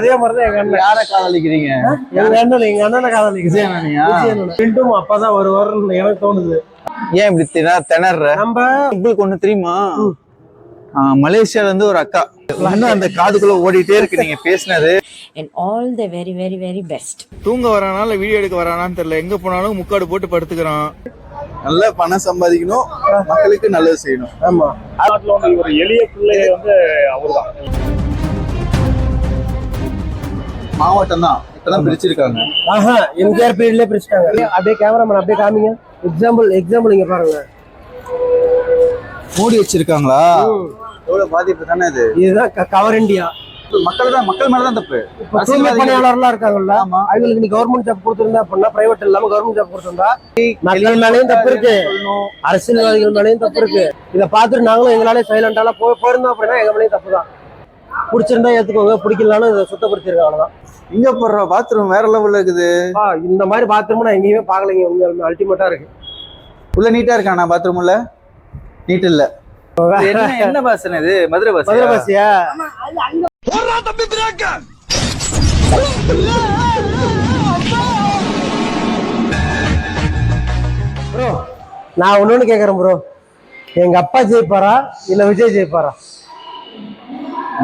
அதே மாதிரிதான் எங்க அண்ணன். யார காதலிக்கிறீங்க? எங்க அண்ணன் எங்க அண்ணனை காதலிக்கு விஜய் அண்ணனையா மீண்டும் அப்பதான் வருவாருன்னு எனக்கு தோணுது. ஏன் இப்படி திணற திணற? நம்ம உங்களுக்கு ஒண்ணு தெரியுமா? மலேசியால இருந்து ஒரு அக்கா. இன்னும் அந்த காதுக்குள்ள ஓடிட்டே இருக்கு நீங்க பேசினது. And all the very, very, very best. தூங்க வரானா இல்ல வீடியோ எடுக்க வரானான்னு தெரியல. எங்க போனாலும் முக்காடு போட்டு படுத்துக்கிறான். நல்ல பணம் சம்பாதிக்கணும். மக்களுக்கு நல்லது செய்யணும். ஆமா. ஒரு எளிய பிள்ளை வந்து அவர்தான். மாவட்டம் தான் இப்பதான் பிரிச்சிருக்காங்க. ஆஹா எம்ஜிஆர் பீரியட்ல பிரிச்சுட்டாங்க. அப்படியே கேமராமேன் அப்படியே காமிங்க. எக்ஸாம்பிள் எக்ஸாம்பிள் இங்க பாருங்க. மூடி வச்சிருக்காங்களா? எவ்வளவு பாதிப்பு தானே இது? இதுதான் கவர் இந்தியா மக்கள் தான் மக்கள் மேலதான் தப்பு. இப்ப தூய்மை பணியாளர்லாம் இருக்காங்கல்ல. அவங்களுக்கு நீ கவர்மெண்ட் ஜாப் கொடுத்திருந்தா அப்படின்னா பிரைவேட் இல்லாம கவர்மெண்ட் ஜாப் கொடுத்திருந்தா மக்கள் மேலயும் தப்பு இருக்கு. அரசியல்வாதிகள் மேலயும் தப்பு இருக்கு. இத பார்த்துட்டு நாங்களும் எங்களாலே சைலண்டால போய் போயிருந்தோம் அப்படின்னா எங்க மேலயும் தப்பு தான் பிடிச்சிருந்தா ஏத்துக்கோங்க பிடிக்கலனாலும் இதை சுத்தப்படுத்திருக்காங்க அவ்வளவுதான். இங்க போடுற பாத்ரூம் வேற லெவல்ல இருக்குது. இந்த மாதிரி பாத்ரூம் நான் எங்கேயுமே பார்க்கலைங்க உண்மையாலுமே அல்டிமேட்டா இருக்கு. உள்ள நீட்டா இருக்கானா பாத்ரூம் உள்ள? நீட் இல்ல. என்ன என்ன பஸ் இது? மதுரை பஸ் மதுரை பஸ்ஸியா ப்ரோ நான் ஒண்ணு கேக்குறேன் ப்ரோ எங்க அப்பா ஜெயிப்பாரா இல்ல விஜய் ஜெயிப்பாரா?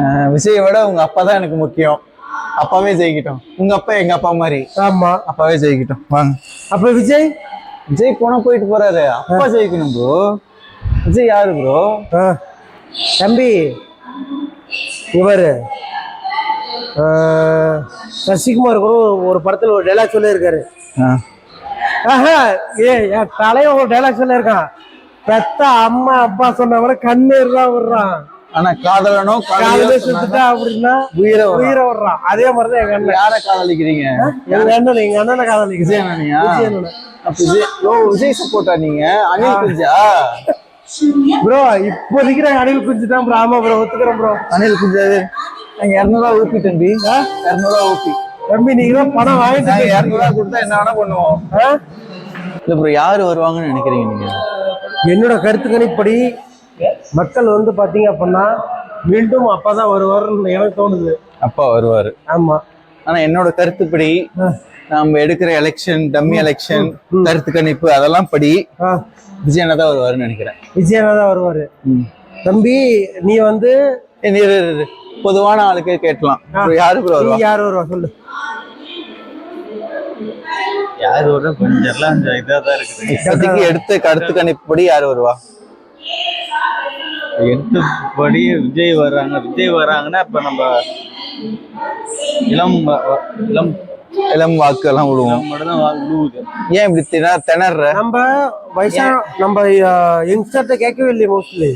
விஜயை விட உங்க அப்பா தான் எனக்கு முக்கியம். அப்பாவே ஜெயிக்கிட்டோம். உங்க அப்பா எங்க அப்பா மாதிரி. ஆமா. அப்பாவே ஜெயிக்கிட்டோம். வாங்க. அப்ப விஜய்? விஜய் போனா போயிட்டு போறாரு. அப்பா ஜெயிக்கணும் ப்ரோ விஜய் யாரு ப்ரோ. தம்பி. இவரு. சசிகுமார் கூட ஒரு- படத்துல ஒரு டைலாக் சொல்லியிருக்காரு. ஆஹா, ஏ என் தலைவன் ஒரு டைலாக் சொல்லியிருக்கான். பெத்த அம்மா அப்பா சொன்ன விட கண்ணீர் தான் விடுறான். ஆனா காதலனோ காதலியோ சுத்துட்டா அப்படின்னா உயிரை. உயிரை விடுறான். அதே மாதிரிதான் எங்க அண்ணன். யார காதலிக்கிறீங்க? எங்க அண்ணன் எங்க அண்ணனை காதலிக்கு விஜய் அண்ணனையா? அப்ப விஜய் ஓ விஜய் சப்போர்ட்டா நீங்க? அனில் குஞ்சா ப்ரோ இப்போதைக்கு நாங்க அணில் குஞ்சு தான் ப்ரோ ஆமா ப்ரோ ஒத்துக்கிறேன் ப்ரோ அனில் குஞ்சாது நாங்க இரநூறுவா ஊப்பி தம்பி. இரநூறுவா ஊப்பி தம்பி நீங்க பணம் வாங்கிட்டு. இரநூறுவா கொடுத்தா என்ன வேணா பண்ணுவோம்? இல்ல ப்ரோ யாரு வருவாங்கன்னு நினைக்கிறீங்க நீங்க? என்னோட கருத்து கணிப்படி மக்கள் வந்து பாத்தீங்க அப்படின்னா மீண்டும் அப்பதான் வருவாருன்னு எனக்கு தோணுது. அப்பா வருவாரு. ஆமா. ஆனா என்னோட கருத்துப்படி நம்ம எடுக்கிற எலெக்ஷன் டம்மி எலெக்ஷன் கருத்து கணிப்பு அதெல்லாம் படி ஆ, விஜய் அண்ணா தான் வருவாருன்னு நினைக்கிறேன். விஜயனா தான் வருவாரு. தம்பி நீ வந்து. பொதுவான ஆளுக்கே கேட்கலாம். யாரு வருவா? யார் வருவா? சொல்லு. யாரு ஒரு கொஞ்சம் எல்லாம் இதா தான் இருக்குது. இப்போதைக்கு எடுத்த கருத்து கணிப்புப்படி யாரு வருவா? எடுத்தபடி விஜய் வர்றாங்க விஜய் வர்றாங்கன்னா இப்ப நம்ம இளம் இளம் இளம் வாக்கு எல்லாம் விடுவோம் மட்டும் தான் விழுவுது ஏன் இப்படி திணற திணற? நம்ம வயசான நம்ம யங்ஸ்டர்ட்ட கேட்கவே இல்லையே மோஸ்ட்லி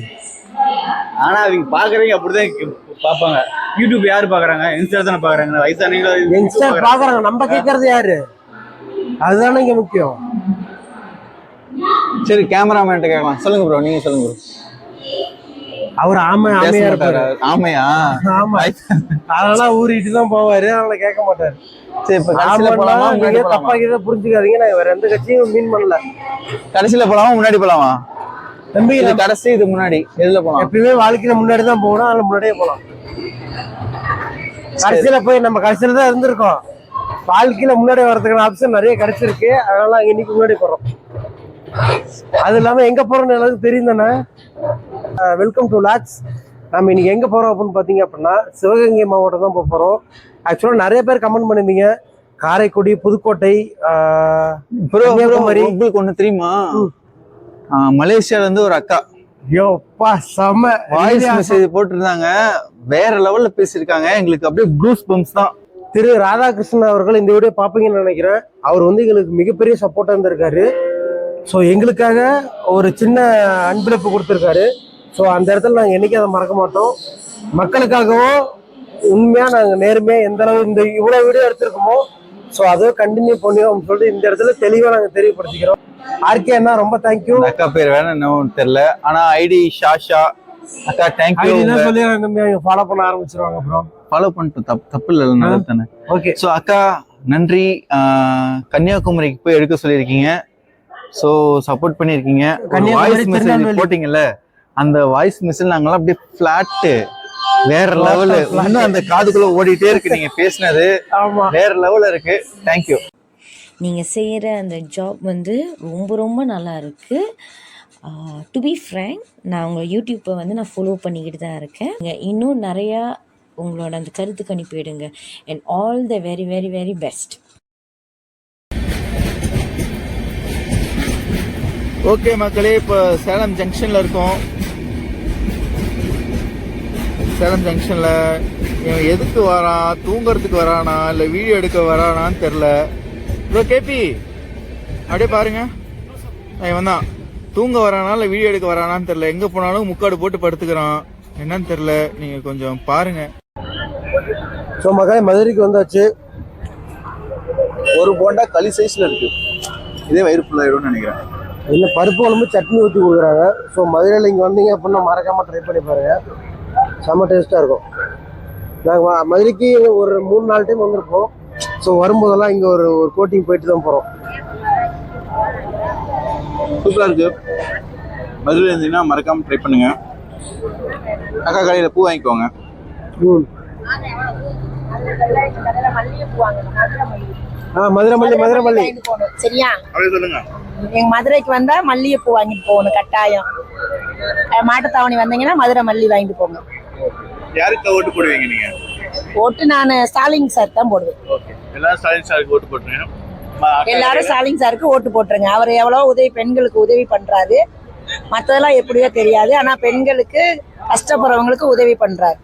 ஆனா அவங்க பாக்குறவங்க அப்படிதான் பாப்பாங்க யூடியூப் யாரு பாக்குறாங்க? இன்ஸ்டா தானே பாக்குறாங்க. வயசானவங்க யங்ஸ்டர் பாக்குறாங்க. நம்ம கேட்கறது யாரு? அதுதானே இங்க முக்கியம். சரி கேமராமேன்ட்ட கேட்கலாம். சொல்லுங்க ப்ரோ நீங்க சொல்லுங்க ப்ரோ அவர் ஆமை ஆமையா இருப்பாரு? ஆமையா? ஆமா. அதெல்லாம் ஊறிட்டு தான் போவாரு அதனால கேட்க மாட்டாரு. சரி இப்ப கடைசியில போலாமா? நீங்க தப்பா கிட்ட புரிஞ்சுக்காதீங்க நான் வேற எந்த கட்சியும் மீன் பண்ணல. கடைசியில போலாமா முன்னாடி போலாமா? தம்பி இது கடைசி இது முன்னாடி. எதுல போலாம்? எப்பயுமே வாழ்க்கையில முன்னாடி தான் போகணும் அதனால முன்னாடியே போலாம். கடைசியில போய் நம்ம கடைசியில தான் இருந்திருக்கோம். வாழ்க்கையில முன்னாடி வர்றதுக்கான ஆப்ஷன் நிறைய கிடைச்சிருக்கு. அதனால அங்க இன்னைக்கு முன்னாடி போறோம். அது இல்லாம எங்க போறோம்னு எல்லாருக்கும் தெரியும் தானே? வெல்கம் டு லாக்ஸ் நம்ம இன்னைக்கு எங்க போறோம் அப்படின்னு பாத்தீங்க அப்படின்னா சிவகங்கை மாவட்டம் தான் போக போறோம் ஆக்சுவலா நிறைய பேர் கமெண்ட் பண்ணியிருந்தீங்க. காரைக்குடி புதுக்கோட்டை கன்னியாகுமரி. உங்களுக்கு ஒண்ணு தெரியுமா? இருந்து ஒரு அக்கா. ஐயோப்பா செம வாய்ஸ் மெசேஜ் போட்டிருந்தாங்க. வேற லெவல்ல பேசியிருக்காங்க. எங்களுக்கு அப்படியே ப்ளூஸ் பம்ப்ஸ் தான். திரு ராதாகிருஷ்ணன் அவர்கள் இந்த வீடியோ பார்ப்பீங்கன்னு நினைக்கிறேன். அவர் வந்து எங்களுக்கு மிகப்பெரிய சப்போர்ட்டாக இருந்திருக்காரு. ஸோ எங்களுக்காக ஒரு சின்ன அன்பளிப்பு கொடுத்துருக்காரு. ஸோ அந்த இடத்துல நாங்கள் என்னைக்கும் அதை மறக்க மாட்டோம். மக்களுக்காகவும் உண்மையாக நாங்கள் நேர்மையாக எந்த அளவு இந்த இவ்வளோ வீடியோ எடுத்திருக்கோமோ ஸோ அதை கண்டினியூ பண்ணுவோம் சொல்லிட்டு இந்த இடத்துல தெளிவாக நாங்கள் தெரியப்படுத்திக்கிறோம். ஆர்கே அண்ணா ரொம்ப தேங்க்யூ அக்கா பேர் வேணும் என்னன்னு தெரியல. ஆனா ஐடி ஷாஷா. அக்கா தேங்க்யூ சொல்லி ஃபாலோ பண்ண ஆரம்பிச்சிருவாங்க அப்புறம் ஃபாலோ பண்ணிட்டு தப்பு தப்பு இல்லை நல்லது தானே. ஓகே ஸோ அக்கா நன்றி. கன்னியாகுமரிக்கு போய் எடுக்க சொல்லியிருக்கீங்க. ஸோ சப்போர்ட் பண்ணியிருக்கீங்க. Voice message. போட்டிங்கல்ல அந்த வாய்ஸ் மெசேஜ் நாங்களாம் அப்படியே ஃப்ளாட்டு வேற லெவலு இன்னும் அந்த காதுக்குள்ள ஓடிட்டே இருக்கு நீங்க பேசினது. ஆமா. வேற லெவல்ல இருக்கு. தேங்க்யூ நீங்கள் செய்கிற அந்த ஜாப் வந்து ரொம்ப ரொம்ப நல்லா இருக்குது டு பி ஃப்ரேங்க் நான் உங்கள் யூடியூப்பை வந்து நான் ஃபாலோ பண்ணிக்கிட்டு தான் இருக்கேன். இன்னும் நிறையா உங்களோட அந்த கருத்து கணிப்பு எடுங்க and all the very very very best okay மக்களே இப்போ சேலம் ஜங்ஷனில் இருக்கோம். சேலம் ஜங்ஷனில் இவன் எதுக்கு வரான்? தூங்குறதுக்கு வரானா? இல்லை வீடியோ எடுக்க வரானான்னு தெரில ப்ரோ கேபி அப்படியே பாருங்க. இவன் தான். தூங்க வரானா இல்லை வீடியோ எடுக்க வரானான்னு தெரில எங்கே போனாலும் முக்காடு போட்டு படுத்துக்கிறான். என்னன்னு தெரில நீங்கள் கொஞ்சம் பாருங்க. ஸோ மகளே மதுரைக்கு வந்தாச்சு. ஒரு போண்டா களி சைஸில் இருக்கு. இதே வயிறு ஃபுல்லாகிடும்னு நினைக்கிறேன். இல்லை பருப்பு குழம்பு சட்னி ஊற்றி கொடுக்குறாங்க. ஸோ மதுரையில் இங்கே வந்தீங்க அப்படின்னா மறக்காமல் ட்ரை பண்ணி பாருங்க. செம்ம டேஸ்ட்டாக இருக்கும். நாங்கள் மதுரைக்கு ஒரு மூணு நாலு டைம் வந்திருப்போம். ஸோ வரும்போதெல்லாம் இங்கே ஒரு ஒரு கோட்டிங் போயிட்டு தான் போகிறோம் சூப்பரா இருக்கு. மதுரை இருந்தீங்கன்னா மறக்காம ட்ரை பண்ணுங்க. அக்கா கடையில பூ வாங்கிக்கோங்க. ம். ஆ மதுரை மல்லி மதுரை மல்லி. சரியா? அப்படியே சொல்லுங்க. எங்க மதுரைக்கு வந்தா மல்லிகைப்பூ வாங்கிட்டு போகணும் கட்டாயம். மாட்டுத்தாவணி வந்தீங்கன்னா மதுரை மல்லி வாங்கிட்டு போங்க. யாருக்கு ஓட்டு போடுவீங்க நீங்க? ஓட்டு நான் ஸ்டாலின் சார் தான் போடுவேன். எல்லாரும் ஸ்டாலின் சாருக்கு ஓட்டு போட்டுருங்க. எல்லாரும் ஸ்டாலின் சாருக்கு ஓட்டு போட்டுருங்க. அவர் எவ்வளோ உதவி பெண்களுக்கு உதவி பண்றாரு மற்றதெல்லாம் எப்படியோ தெரியாது. ஆனா பெண்களுக்கு கஷ்டப்படுறவங்களுக்கு உதவி பண்றாரு.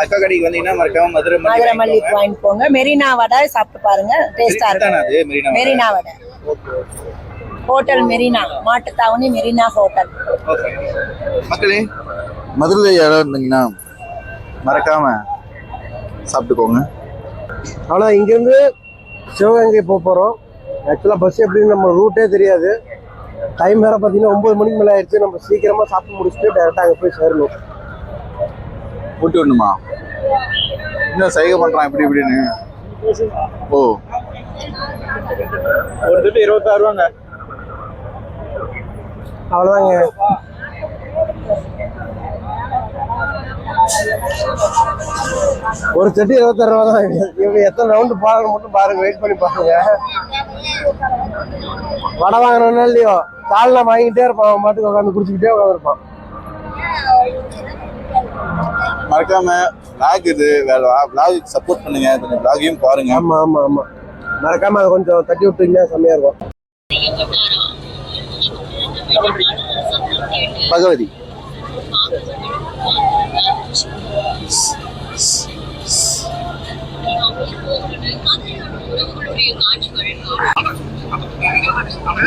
அக்கா கடைக்கு வந்தீங்கன்னா மறக்காம மதுரை மதுரை மல்லி வாங்கிக்கோங்க. வாங்கிட்டு போங்க. மெரினா வடை சாப்பிட்டு பாருங்க டேஸ்டா இருக்கும். மெரினா வடை. ஹோட்டல் மெரினா மாட்டுத்தாவணி மெரினா ஹோட்டல் மக்களே மதுரை இடம் இருந்தீங்கன்னா மறக்காம சாப்பிட்டுக்கோங்க. ஆனால் இங்கேருந்து சிவகங்கை போக போகிறோம் ஆக்சுவலாக பஸ் எப்படின்னு நம்ம ரூட்டே தெரியாது. டைம் வேறு பார்த்தீங்கன்னா ஒம்பது மணிக்கு மேலே ஆயிடுச்சு. நம்ம சீக்கிரமாக சாப்பிட்டு முடிச்சுட்டு டேரெக்டாக அங்கே போய் சேரணும். ஊட்டி விடணுமா இன்னும் சைகை பண்றான் இப்படி இப்படின்னு? ஓ. ஒரு திட்டு இருபத்தாறு ரூபாங்க. அவ்வளோதாங்க ஒரு செட்டு இருபத்தாறு ரூபா தான் இவங்க எத்தனை ரவுண்டு பாருங்க மட்டும் பாருங்க வெயிட் பண்ணி பாருங்க. வடை வாங்கணும்னா இல்லையோ காலைல வாங்கிட்டே இருப்பான் அவன் பாட்டுக்கு உட்காந்து குடிச்சுக்கிட்டே உட்காந்துருப்பான் மறக்காம vlog இது வேற vlog சப்போர்ட் பண்ணுங்க vlog-ஐயும் பாருங்க. ஆமா ஆமா ஆமா. மறக்காம அதை கொஞ்சம் தட்டி விட்டீங்கன்னா செம்மையா இருக்கும். பகவதி.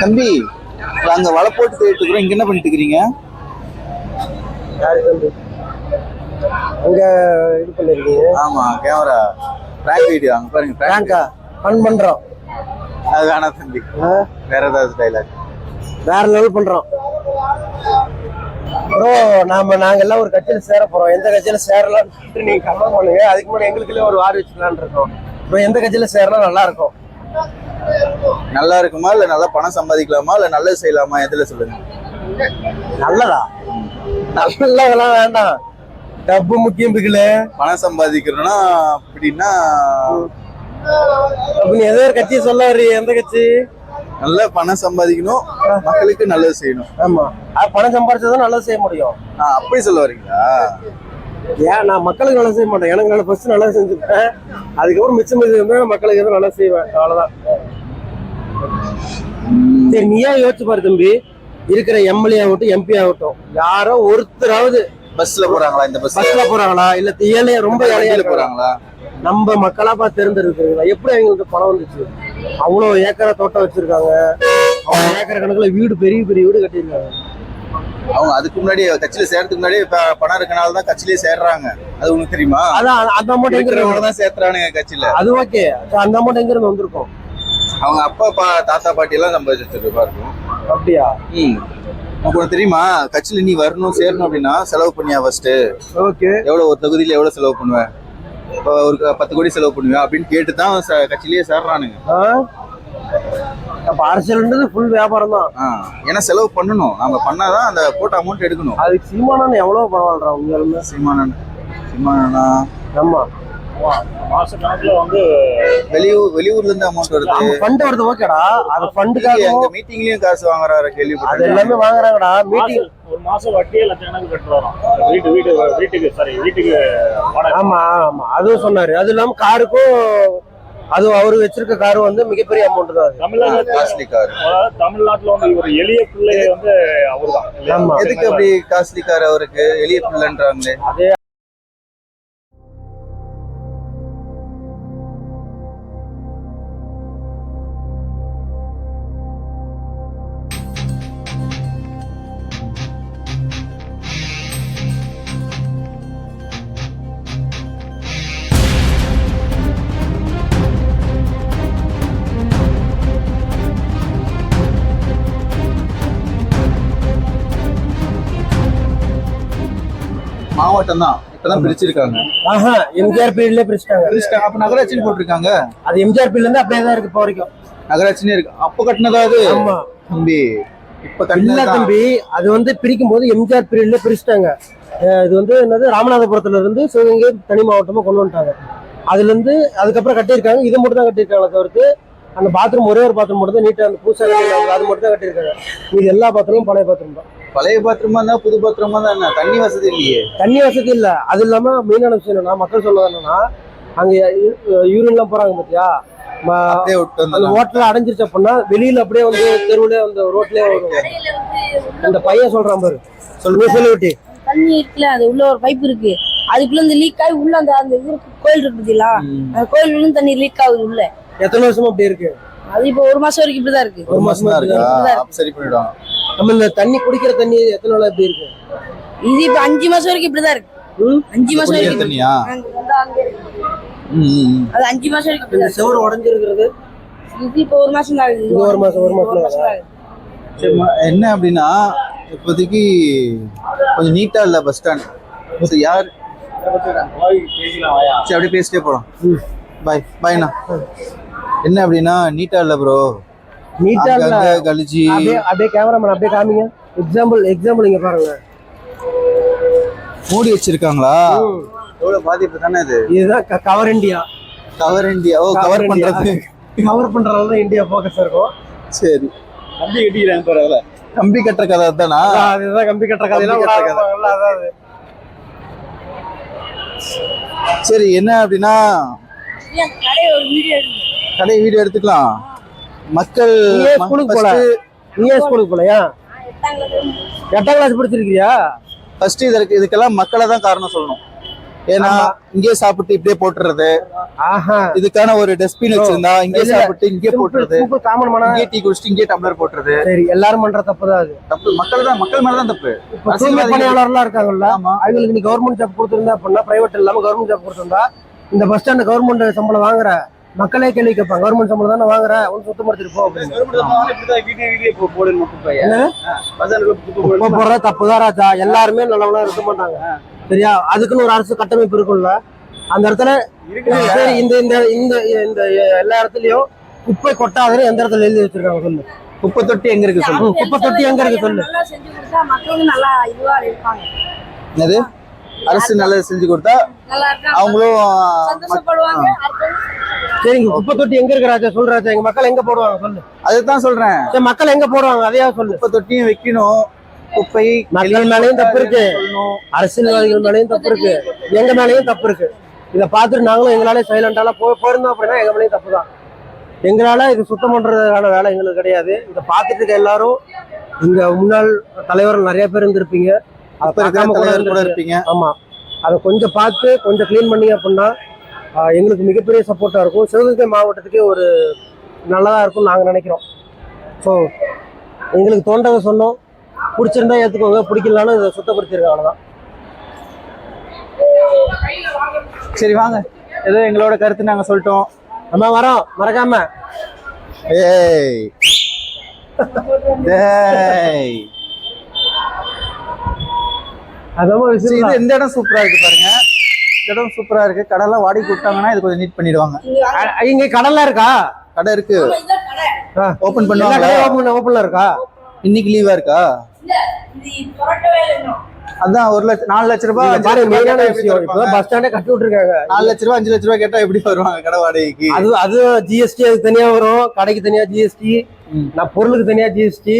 தம்பி அங்க வலை போட்டு தேடிட்டு இருக்கிறோம். இங்க என்ன பண்ணிட்டு இருக்கிறீங்க? அங்க இது பண்ணிருக்கீங்க. ஆமா கேமரா பிராங்க் வீடியோ அங்க பாருங்க. பிராங்கா ஃபன் பண்றோம். அது வேணாம் தம்பி? வேற ஏதாவது டைலாக் வேற லெவல் பண்றோம். ப்ரோ நாம நாங்க எல்லாம் ஒரு கட்சியில சேர போறோம். எந்த கட்சியில சேரலாம்னு நீங்க கமெண்ட் பண்ணுங்க. அதுக்கு முன்னாடி எங்களுக்குள்ளே ஒரு வார் வச்சுக்கலாம்னு இருக்கோம். ப்ரோ எந்த கட்சியில சேரலாம் நல்லா இருக்கும்? நல்லா இருக்குமா? இல்ல நல்லா பணம் சம்பாதிக்கலாமா? இல்ல நல்லது செய்யலாமா? எதுல சொல்லுங்க. நல்லதா? நல்ல இதெல்லாம் வேண்டாம். டப்பு முக்கியம் பிக்கல பணம் சம்பாதிக்கிறோம்னா அப்படின்னா அப்ப நீ ஏதோ ஒரு கட்சியை சொல்ல வர்றீ எந்த கட்சி? நல்லா பணம் சம்பாதிக்கணும் மக்களுக்கு நல்லது செய்யணும். ஆமா. பணம் சம்பாரிச்சதான் நல்லது செய்ய முடியும். அப்படி சொல்ல வரீங்களா ஏன் நான் மக்களுக்கு நல்லா செய்ய மாட்டேன். எனக்கு நான் ஃபர்ஸ்ட் நல்லா செஞ்சுப்பேன். அதுக்கப்புறம் மிச்சம் நான் மக்களுக்கு எதுவும் நல்லா செய்வேன். அவ்வளவுதான். சரி நீயா யோசிச்சு பாரு தம்பி. இருக்கிற எம்எல்ஏ ஆகட்டும் எம்பி ஆகட்டும் யாரோ ஒருத்தராவது பஸ்ல போறாங்களா? இந்த பஸ் பஸ்ல போறாங்களா? இல்ல ஏழையா ரொம்ப ஏழையா வண்டியில போறாங்க போறாங்களா? நம்ம மக்களா பார்த்து தேர்ந்தெடுக்கிறீங்களா எப்படி அவங்களுக்கு பணம் வந்துச்சு? அவ்வளவு ஏக்கரா தோட்டம் வச்சிருக்காங்க. அவங்க ஏக்கர் கணக்குல வீடு பெரிய பெரிய வீடு கட்டியிருக்காங்க. அவங்க அதுக்கு முன்னாடி கட்சியில சேர்றதுக்கு முன்னாடி பணம் இருக்கனால தான் கட்சியிலே சேர்றாங்க. அது உனக்கு தெரியுமா? அதான் அந்த அமௌண்ட் எங்க தான் சேர்த்துறானுங்க கட்சியில. அது ஓகே. அந்த அமௌண்ட் எங்க இருந்து வந்திருக்கும்? அவங்க அப்பா தாத்தா பாட்டி எல்லாம் சம்பாதிச்சிட்டு ரூபா இருக்கும் அப்படியா? ம். உனக்கு தெரியுமா? கட்சியில நீ வரணும் சேரணும் அப்படின்னா செலவு பண்ணியா ஃபர்ஸ்ட் ஓகே. எவ்வளவு ஒரு தொகுதியில எவ்வளவு செலவு பண்ணுவேன் இப்போ ஒரு பத்து கோடி செலவு பண்ணுவேன் அப்படின்னு கேட்டு தான் கட்சியிலேயே சேர்றானுங்க. அப்ப அரசியல்ன்றது ஃபுல் வியாபாரம் தான் ஆ, ஏன்னா செலவு பண்ணணும். நாம பண்ணாதான் அந்த போட்ட அமௌண்ட் எடுக்கணும். அதுக்கு சீமானன் எவ்வளவு பரவாயில்ல உண்மையாலுமே? சீமானன் சீமானனா ஆமா. வந்து வெளியூர் வெளியூர்ல இருந்து அமௌண்ட் வருது. ஃபண்ட் வருது ஓகேடா. அது ஃபண்டுக்காக எங்க மீட்டிங்லயும் காசு வாங்குறாரு அது எல்லாமே வாங்குறாங்கடா. மீட்டிங் மாசம் ஒரு மாசம் வட்டியே லட்சக்கணக்கு கட்டு வரோம் வீட்டு வீட்டு வீட்டுக்கு சாரி வீட்டுக்கு வாடகை. ஆமா ஆமா. அதுவும் சொன்னாரு. அது இல்லாம காருக்கும் அது அவரு வச்சிருக்க காரு வந்து மிகப்பெரிய அமௌண்ட் தான் காஸ்ட்லி கார். தமிழ்நாட்டுல வந்து ஒரு எளிய பிள்ளைய வந்து அவர்தான். எதுக்கு அப்படி காஸ்ட்லி கார் அவருக்கு? எளிய பிள்ளைன்றாங்களே. மாவட்டம் தான் இப்பதான் பிரிச்சிருக்காங்க. ஆஹா எம்ஜிஆர் பீரியட்ல பிரிச்சுட்டாங்க. பிரிச்சிட்டாங்க அப்ப நகராட்சின்னு போட்டிருக்காங்க. அது எம்ஜிஆர் பீரியட்ல இருந்து அப்படியே தான் இருக்கு இப்போ வரைக்கும். நகராட்சினே இருக்கு. அப்ப கட்டினதா அது? தம்பி இப்ப இல்ல கட்டினதா தம்பி அது வந்து பிரிக்கும் போது எம்ஜிஆர் பீரியட்ல பிரிச்சுட்டாங்க. இது வந்து என்னது? ராமநாதபுரத்துல இருந்து சிவகங்கை தனி மாவட்டமா கொண்டு வந்துட்டாங்க. அதுல இருந்து அதுக்கப்புறம் கட்டியிருக்காங்க. இது மட்டும் தான் கட்டியிருக்காங்க தவிர்த்து அந்த பாத்ரூம் ஒரே ஒரு பாத்ரூம் மட்டும் தான் நீட்டா அந்த பூசா அது மட்டும் தான் கட்டியிருக்காங்க. இது எல்லா பாத்ரூமும் பழைய பாத்ரூம் தான். பழைய பாத்திரமா இருந்தா புது பாத்திரமா தான் என்ன? தண்ணி வசதி இல்லையே. தண்ணி வசதி இல்ல. அது இல்லாம மெயினான விஷயம் என்னன்னா மக்கள் சொல்றது என்னன்னா அங்க யூரின் எல்லாம் போறாங்க பாத்தியா? அந்த ஹோட்டல் அடைஞ்சிருச்சு அப்படின்னா வெளியில அப்படியே வந்து தெருவுல அந்த ரோட்லயே அந்த பையன் சொல்றான் பாரு. சொல்லுங்க. சொல்லி விட்டு தண்ணி இருக்குல்ல அது உள்ள ஒரு பைப் இருக்கு. அதுக்குள்ள இந்த லீக் ஆகி உள்ள அந்த அந்த இது கோயில் இருக்கு பாத்தீங்களா? அந்த கோயில் தண்ணி லீக் ஆகுது உள்ள. எத்தனை வருஷமா அப்படி இருக்கு? அது இப்போ ஒரு மாசம் வரைக்கும் இப்படிதான் இருக்கு. ஒரு மாசம் தான் இருக்கா. சரி பண்ணிடுவாங்க நம்ம இந்த தண்ணி குடிக்கிற தண்ணி எத்தனை நாள் எப்படி இருக்கு? இது இப்ப அஞ்சு மாசம் வரைக்கும் இப்படிதான் இருக்கு? அஞ்சு மாசம் வரைக்கும் தண்ணியா. அது அஞ்சு மாசம் வரைக்கும் இந்த. செவரு உடஞ்சிருக்கிறது? இது இப்போ ஒரு மாசம் தான் இது ஒரு மாசம், ஒரு மாசம் தான் என்ன அப்படின்னா இப்போதைக்கு கொஞ்சம் நீட்டா இல்ல பஸ் ஸ்டாண்ட் யார்? சரி அப்படியே பேசிட்டே போலாம் பாய் பாய்ண்ணா என்ன அப்படின்னா நீட்டா இல்ல ப்ரோ நீட்டா இல்ல. கழிச்சு அப்படியே அப்படியே கேமராமேன் அப்படியே காமிங்க. எக்ஸாம்பிள் எக்ஸாம்பிள் இங்க பாருங்க. மூடி வச்சிருக்காங்களா? எவ்வளவு பாதிப்பு தானே இது? இதுதான் கவர் இந்தியா கவர் இந்தியா ஓ கவர். பண்றது. கவர் பண்றதுல தான் இந்தியா ஃபோக்கஸ் இருக்கும். சரி. கம்பி கட்டிக்கிறாங்க பரவாயில்ல கம்பி கட்டுற கதை தானா அதுதான் கம்பி கட்டுற கதையெல்லாம் கம்பி கட்டுற கதை. விளையாடுவாங்கல்ல, அதான் அது. சரி என்ன அப்படின்னா கடையை வீடியோ கடை வீடியோ எடுத்துக்கலாம் மக்கள் நீயே ஸ்கூலுக்கு போல நீ ஏன் ஸ்கூலுக்கு போலையா எட்டாம் கிளாஸ் படிச்சிருக்கியா ஃபர்ஸ்ட் இதற்கு இதுக்கெல்லாம் மக்களை தான் காரணம் சொல்லணும். ஏன்னா இங்கே சாப்பிட்டு இப்படியே போட்டுறது. ஆஹா. இதுக்கான ஒரு டஸ்ட்பின் வச்சிருந்தா இங்கே. சாப்பிட்டு இங்கே போட்டுறது. காமன் மனா இங்கே டீ குடிச்சிட்டு இங்கே டம்ளர் போட்டுறது. சரி எல்லாரும் பண்ற தப்பு தான் அது. தப்பு. மக்கள் தான் மக்கள் மேல தான் தப்பு. பணியாளர்லாம் இருக்காங்கல்ல அவங்களுக்கு நீ கவர்மெண்ட் ஜாப் கொடுத்துருந்தா அப்படின்னா பிரைவேட் இல்லாம கவர்மெண்ட் ஜாப் கொடுத்துருந்தா இந்த பஸ் ஸ்டாண்ட் கவர்மெண்ட் சம்பளம் வாங்குற மக்களே கேள்வி கேட்பாங்க. கவர்மெண்ட் சம்பளம் தானே வாங்குற? ஒன்று சுத்தப்படுத்திட்டு போ அப்படின்னு போடுற தப்பு தான் ராஜா. எல்லாருமே நல்லவங்களா இருக்க மாட்டாங்க. சரியா? அதுக்குன்னு ஒரு அரசு கட்டமைப்பு இருக்கும்ல. அந்த இடத்துல சரி இந்த இந்த இந்த இந்த எல்லா இடத்துலயும் குப்பை கொட்டாதுன்னு எந்த இடத்துல எழுதி வச்சிருக்காங்க சொல்லு. குப்பை தொட்டி எங்க இருக்கு சொல்லு? குப்பை தொட்டி எங்க இருக்கு சொல்லு. நல்லா செஞ்சு கொடுத்தா மக்களும் நல்லா இதுவா இருப்பாங்க. என்னது? அரசு நல்லது செஞ்சு கொடுத்தா அவங்களும் சரிங்க குப்பை தொட்டி எங்க இருக்கு ராஜா? சொல்லு ராஜா எங்க மக்கள் எங்க போடுவாங்க சொல்லு. அதுதான் சொல்றேன். சரி மக்கள் எங்க போடுவாங்க? அதையா சொல்லு. குப்பை தொட்டியும் வைக்கணும். குப்பை மக்கள் மேலயும் தப்பு இருக்கு. அரசியல்வாதிகள் மேலயும் தப்பு இருக்கு. எங்க மேலயும் தப்பு இருக்கு. இதை பார்த்துட்டு நாங்களும் எங்களால சைலண்டால போ போயிருந்தோம் அப்படின்னா எங்க மேலயும் தப்பு தான். எங்களால இது சுத்தம் பண்றதுக்கான வேலை எங்களுக்கு கிடையாது. இதை பார்த்துட்டு இருக்க எல்லாரும் இங்க முன்னாள் தலைவர்கள் நிறைய பேர் இருந்திருப்பீங்க. அப்ப இருக்கிற கூட தலைவர் கூட இருந்திருப்பீங்க. இருப்பீங்க. ஆமா. அதை கொஞ்சம் பார்த்து கொஞ்சம் க்ளீன் பண்ணீங்க அப்படின்னா எங்களுக்கு மிகப்பெரிய சப்போர்ட்டா இருக்கும். சிவகங்கை மாவட்டத்துக்கே ஒரு நல்லதா இருக்கும் நாங்க நினைக்கிறோம். ஸோ எங்களுக்கு தோன்றதை சொன்னோம். பிடிச்சிருந்தா ஏத்துக்கோங்க. பிடிக்கலனாலும் இதை சுத்தப்படுத்திருக்காங்க அவ்வளவுதான். சரி வாங்க. ஏதோ எங்களோட கருத்து நாங்க சொல்லிட்டோம். நம்ம வரோம். மறக்காம. ஏய். டேய் அதான் இது இந்த இடம் சூப்பரா இருக்கு பாருங்க. இந்த இடம் சூப்பரா இருக்கு. கடைலாம் வாடகை விட்டாங்கன்னா இது கொஞ்சம் நீட் பண்ணிடுவாங்க. இங்க கடல்லாம் இருக்கா? கடை இருக்கு. ஓபன் கடையும் ஓப்பன் ஓப்பன்ல இருக்கா? இன்னைக்கு லீவா இருக்கா? அதான் ஒரு லட்சம் நாலு லட்ச ரூபாய்? பஸ் ஸ்டாண்டே கட்டி விட்டுருக்காங்க. நாலு லட்ச ரூபாய் அஞ்சு லட்ச ரூபாய் கேட்டா எப்படி வருவாங்க கடை வாடகைக்கு? அது அது ஜிஎஸ்டி அதுக்கு தனியா வரும். கடைக்கு தனியா ஜிஎஸ்டி. நான் பொருளுக்கு தனியா ஜிஎஸ்டி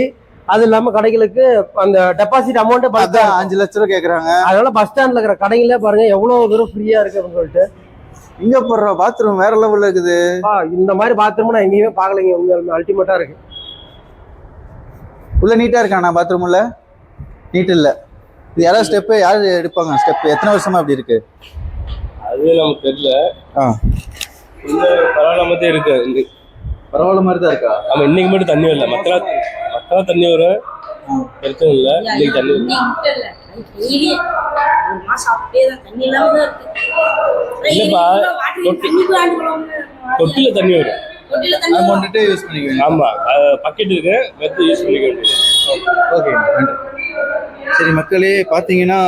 அது இல்லாம கடைகளுக்கு அந்த டெபாசிட் அமௌண்ட் அதான் அஞ்சு லட்ச ரூபாய் கேக்குறாங்க. அதனால பஸ் ஸ்டாண்ட்ல இருக்கிற கடைங்களே பாருங்க எவ்வளவு தூரம் ஃப்ரீயா இருக்கு அப்படின்னு சொல்லிட்டு. இங்க போடுற பாத்ரூம் வேற லெவல்ல இருக்குது. ஆ, இந்த மாதிரி பாத்ரூம் நான் எங்கேயுமே பார்க்கலைங்க உண்மையாலுமே அல்டிமேட்டா இருக்கு. உள்ள நீட்டா இருக்காண்ணா பாத்ரூம் உள்ள? நீட் இல்ல. இது யாராவது ஸ்டெப் யாரு எடுப்பாங்க ஸ்டெப் எத்தனை வருஷமா அப்படி இருக்கு? அது நமக்கு தெரியல. ஆ. இன்னும் பரவாயில்ல மாதிரி இருக்கு. பரவாயில்ல மாதிரி தான் இருக்கா? ஆமா இன்னைக்கு மட்டும் தண்ணி வரல. மத்தெல்லாம் மத்தெல்லாம் தண்ணி வரும் பிரச்சனை இல்ல. இன்னைக்கு தண்ணி தொட்டில தண்ணி வரும். அமௌண்ட்டு யூஸ் பண்ணிக்குவீங்க ஆமா பக்கெட் இருக்கு. வெத்து யூஸ் பண்ணிக்க வேண்டியது. ஓகே நன்றி. சரி மக்களே பார்த்தீங்கன்னா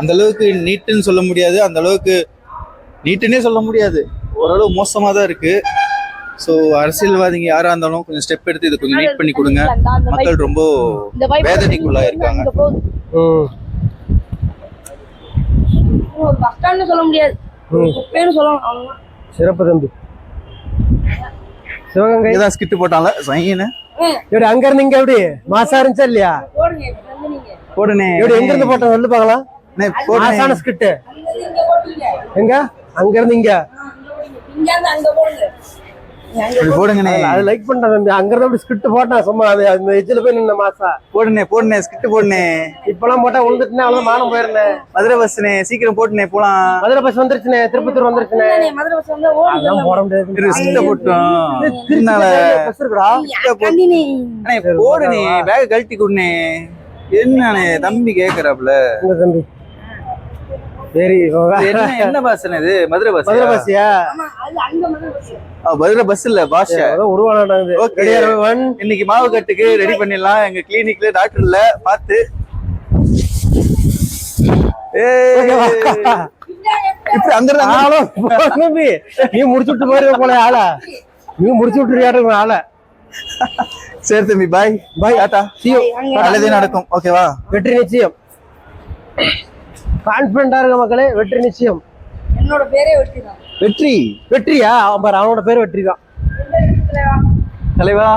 அந்த அளவுக்கு நீட்டுன்னு சொல்ல முடியாது. அந்த அளவுக்கு நீட்டுன்னே சொல்ல முடியாது. ஓரளவு மோசமாக தான் இருக்கு. ஸோ அரசியல்வாதிங்க யாராக இருந்தாலும் கொஞ்சம் ஸ்டெப் எடுத்து இதை கொஞ்சம் நீட் பண்ணி கொடுங்க. மக்கள் ரொம்ப வேதனைக்குள்ளா இருக்காங்க. பஸ் சொல்ல முடியாது. சொல்லலாம். சிறப்பு தம்பி. சிவகங்கை. தான் ஸ்கிட்டு போட்டால சைன்னு எப்படி அங்க இருந்து இங்க எப்படி? மாசா இருந்துச்சா இல்லையா? போடுங்க இப்ப வந்து நீங்க. போடுனே. எப்படி எங்க இருந்து போட்டோம்? சொல்லு பார்க்கலாம். மாசான போட்டீங்க எங்க? அங்க இருந்து இங்க. இங்க இருந்து அங்க போடுங்க. நீங்க அங்க இப்படி போடுங்கண்ணே. அது லைக் பண்றேன் தம்பி. அங்க இருந்து அப்படி ஸ்கிரிப்ட் போட்டேன் சும்மா அது அந்த எஜ்ஜில் போய் நின்ன மாசா. போடுனே போடுனே ஸ்கிட்டு போடுனே இப்பெல்லாம் போட்டா விழுந்துட்டுனே அவ்வளவு மானம் போயிருந்தேன் மதுரை பஸ்னே சீக்கிரம் போட்டுனே போலாம். மதுரை பஸ் வந்துருச்சுனே திருப்பத்தூர் வந்துருச்சுனே. மதுரை பஸ் வந்தா ஓடுங்க அதெல்லாம் போட முடியாது. ஸ்கிட்ட போட்டோம் என்னால பஸ் இருக்குடா. கண்டினி அண்ணே. போடுனே பேக் கழட்டி கொடுனே என்னண்ணே தம்பி கேக்குறாப்ல இந்த தம்பி. சரி என்ன என்ன பஸ் இது? மதுரை பஸ் மதுரை பஸ்யா ஆமா அது அங்க மதுரை பஸ் இல்ல பாஷா. ஒன் இன்னைக்கு மாவு கட்டுக்கு ரெடி பண்ணிடலாம். எங்க கிளினிக்ல டாக்டர் இல்ல. பாத்து நீ முடிச்சு விட்டு போயிருக்க போல ஆளா. நீ முடிச்சு விட்டுறியாட்டு ஆளை. சரி தம்பி பாய் பாய் ஆட்டா நல்லதே நடக்கும். ஓகேவா வெற்றி நிச்சயம். கான்பிடண்டா இருக்க மக்களே வெற்றி நிச்சயம். என்னோட பேரே வெட்டி தான். வெற்றி? வெற்றியா? அவன் பாரு அவனோட பேர் வெற்றி தான். தலைவா?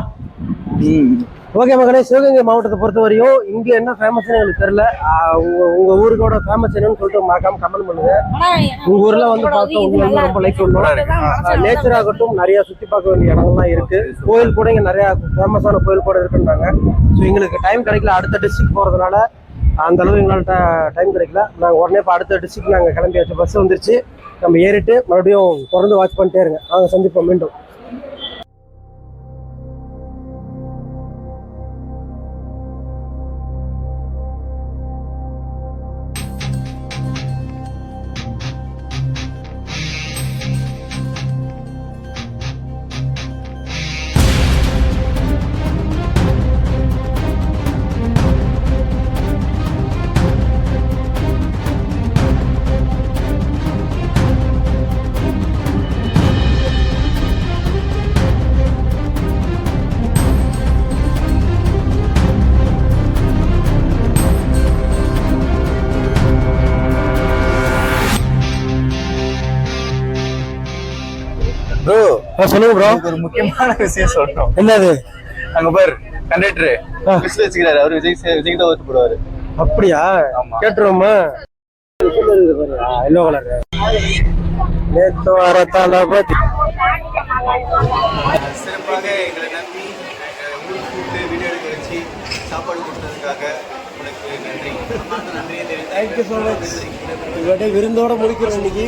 ம். ஓகே மகனே சிவகங்கை மாவட்டத்தை பொறுத்த வரையும் இங்க என்ன ஃபேமஸ்னு எனக்கு தெரியல. உங்க உங்க ஊருக்கோட ஃபேமஸ் என்னன்னு சொல்லிட்டு மறக்காம கமெண்ட் பண்ணுங்க. உங்க ஊர்ல வந்து பார்த்தா உங்களுக்கு ரொம்ப லைக் பண்ணும் நேச்சர் ஆகட்டும் நிறைய சுத்தி பார்க்க வேண்டிய இடங்கள்லாம் இருக்கு. கோயில் கூட இங்க நிறைய ஃபேமஸான கோயில் கூட இருக்குன்னாங்க ஸோ எங்களுக்கு டைம் கிடைக்கல அடுத்த டிஸ்ட்ரிக்ட் போறதுனால அந்த அளவு எங்கள்கிட்ட டைம் கிடைக்கல. நாங்கள் உடனே இப்போ அடுத்த டிஸ்ட்ரிக்ட் நாங்கள் கிளம்பி வச்ச பஸ் வந்துருச்சு. நம்ம ஏறிட்டு மறுபடியும் தொடர்ந்து வாட்ச் பண்ணிட்டே இருங்க. நாங்கள் சந்திப்போம் மீண்டும். சொல்லுங்க ப்ரோ ஒரு முக்கியமான விஷயம் சொல்லணும். என்னது? அங்க பாரு கண்டக்டர். லிஸ்ட் வச்சுக்கிறாரு. அவர் விஜய் விஜய் தான் ஓட்டு போடுவாரு அப்படியா. கேட்டுருவோமா? எல்லோ கலர் நேத்து வர தளபதி. சிறப்பாக எங்களை நம்பி கூப்பிட்டு வீடியோ எடுக்க வச்சு சாப்பாடு கொடுத்ததுக்காக உனக்கு நன்றி. நன்றியை இவட்டே விருந்தோட முடிக்கிறோம் இன்னைக்கு.